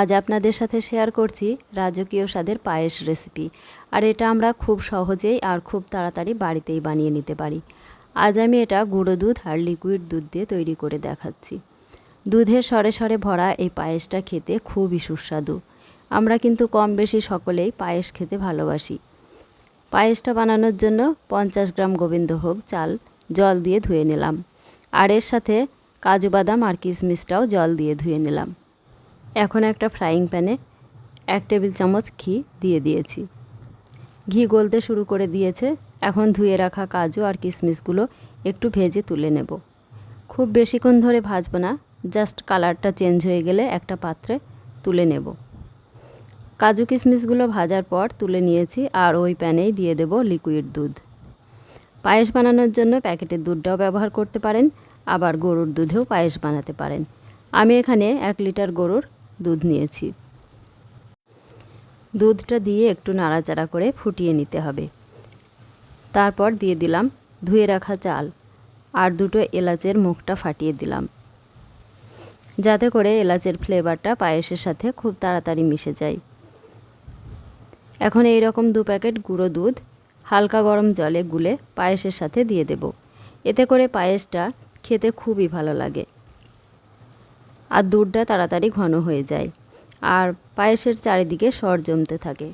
আজ আপনাদের সাথে শেয়ার করছি রাজকীয় স্বাদের পায়েস রেসিপি আর এটা আমরা খুব সহজেই আর খুব তাড়াতাড়ি বাড়িতেই বানিয়ে নিতে পারি। আজ আমি এটা গুঁড়ো দুধ আর লিকুইড দুধ দিয়ে তৈরি করে দেখাচ্ছি। দুধের সরে সরে ভরা এই পায়েসটা খেতে খুবই সুস্বাদু। আমরা কিন্তু কম বেশি সকলেই পায়েস খেতে ভালোবাসি। পায়েসটা বানানোর জন্য পঞ্চাশ গ্রাম গোবিন্দভোগ চাল জল দিয়ে ধুয়ে নিলাম। আর এর সাথে কাজু বাদাম আর কিশমিশটাও জল দিয়ে ধুয়ে নিলাম। এখন একটা ফ্রাইং প্যানে এক টেবিল চামচ ঘি দিয়ে দিয়েছি। ঘি গলতে শুরু করে দিয়েছে। এখন ধুয়ে রাখা কাজু আর কিশমিশগুলো একটু ভেজে তুলে নেব। খুব বেশিক্ষণ ধরে ভাজবো না, জাস্ট কালারটা চেঞ্জ হয়ে গেলে একটা পাত্রে তুলে নেব। কাজু কিশমিশগুলো ভাজার পর তুলে নিয়েছি আর ওই প্যানেই দিয়ে দেব লিকুইড দুধ। পায়েস বানানোর জন্য প্যাকেটের দুধটাও ব্যবহার করতে পারেন, আবার গরুর দুধেও পায়েস বানাতে পারেন। আমি এখানে এক লিটার গরুর দুধ নিয়েছি। দুধটা দিয়ে একটু নাড়াচাড়া করে ফুটিয়ে নিতে হবে। তারপর দিয়ে দিলাম ধুয়ে রাখা চাল আর দুটো এলাচের মুখটা ফাটিয়ে দিলাম। যাতে করে এলাচের ফ্লেভারটা পায়েসের সাথে খুব তাড়াতাড়ি মিশে যায়। এখন এই রকম দু প্যাকেট গুঁড়ো দুধ হালকা গরম জলে গুলে পায়েসের সাথে দিয়ে দেব। এতে করে পায়েসটা খেতে খুবই ভালো লাগে। আর দুধটা তাড়াতাড়ি ঘন হয়ে যায়। আর পায়েসের চারিদিকে সর জমতে থাকে।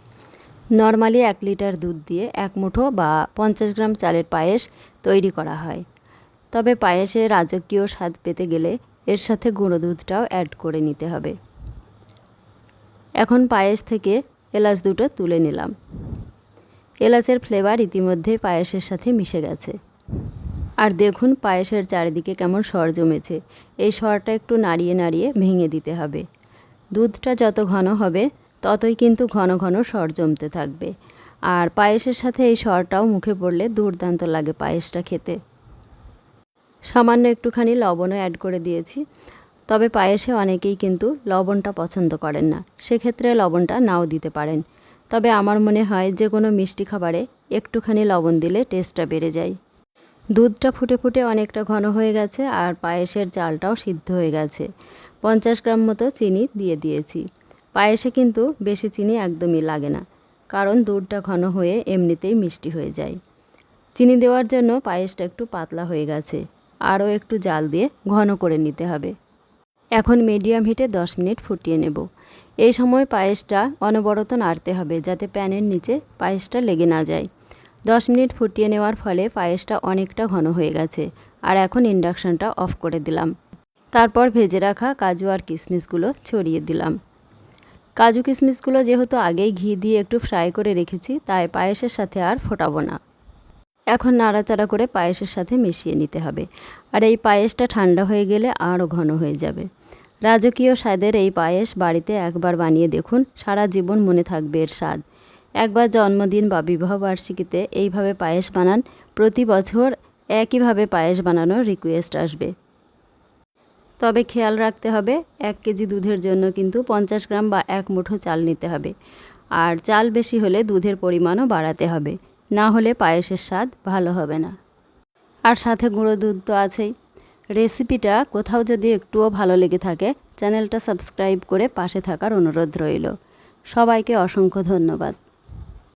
নর্মালি এক লিটার দুধ দিয়ে এক মুঠো বা পঞ্চাশ গ্রাম চালের পায়েস তৈরি করা হয়। তবে পায়েসে রাজকীয় স্বাদ পেতে গেলে এর সাথে গুঁড়ো দুধটাও অ্যাড করে নিতে হবে। এখন পায়েস থেকে এলাচ দুটো তুলে নিলাম। এলাচের ফ্লেভার ইতিমধ্যেই পায়েসের সাথে মিশে গেছে। আর দেখুন পায়েসের চারিদিকে কেমন সর জমেছে। এই সরটা একটু নাড়িয়ে নাড়িয়ে ভেঙে দিতে হবে। দুধটা যত ঘন হবে, ততই কিন্তু ঘন ঘন সর জমতে থাকবে। আর পায়েসের সাথে এই সরটাও মুখে পড়লে দুর্দান্ত লাগে পায়েসটা খেতে। সামান্য একটুখানি লবণও অ্যাড করে দিয়েছি। তবে পায়েসে অনেকেই কিন্তু লবণটা পছন্দ করেন না। সেক্ষেত্রে লবণটা নাও দিতে পারেন। তবে আমার মনে হয় যে কোনো মিষ্টি খাবারে একটুখানি লবণ দিলে টেস্টটা বেড়ে যায়। দুধটা ফুটে ফুটে অনেকটা ঘন হয়ে গেছে আর পায়েসের চালটাও সিদ্ধ হয়ে গেছে। পঞ্চাশ গ্রাম মতো চিনি দিয়ে দিয়েছি। পায়েসে কিন্তু বেশি চিনি একদমই লাগে না, কারণ দুধটা ঘন হয়ে এমনিতেই মিষ্টি হয়ে যায়। চিনি দেওয়ার জন্য পায়েসটা একটু পাতলা হয়ে গেছে, আরও একটু জাল দিয়ে ঘন করে নিতে হবে। এখন মিডিয়াম হিটে দশ মিনিট ফুটিয়ে নেব। এই সময় পায়েসটা অনবরত নাড়তে হবে যাতে প্যানের নিচে পায়েসটা লেগে না যায়। দশ মিনিট ফুটিয়ে নেওয়ার ফলে পায়েসটা অনেকটা ঘন হয়ে গেছে। আর এখন ইন্ডাকশানটা অফ করে দিলাম। তারপর ভেজে রাখা কাজু আর কিশমিশগুলো ছড়িয়ে দিলাম। কাজু কিশমিশগুলো যেহেতু আগেই ঘি দিয়ে একটু ফ্রাই করে রেখেছি, তাই পায়েসের সাথে আর ফোটাবো না। এখন নাড়াচাড়া করে পায়েসের সাথে মিশিয়ে নিতে হবে। আর এই পায়েসটা ঠান্ডা হয়ে গেলে আরও ঘন হয়ে যাবে। রাজকীয় স্বাদের এই পায়েস বাড়িতে একবার বানিয়ে দেখুন, সারা জীবন মনে থাকবে এর স্বাদ। একবার জন্মদিন বা বিবাহবার্ষিকীতে এইভাবে পায়েস বানান। প্রতি বছর একইভাবে পায়েস বানানোর রিকোয়েস্ট আসবে। তবে খেয়াল রাখতে হবে, এক কেজি দুধের জন্য কিন্তু পঞ্চাশ গ্রাম বা এক মুঠো চাল নিতে হবে। আর চাল বেশি হলে দুধের পরিমাণও বাড়াতে হবে। না হলে পায়েসের স্বাদ ভালো হবে না। আর সাথে গুঁড়ো দুধ তো আছেই। রেসিপিটা কোথাও যদি একটুও ভালো লেগে থাকে, চ্যানেলটা সাবস্ক্রাইব করে পাশে থাকার অনুরোধ রইল। সবাইকে অসংখ্য ধন্যবাদ।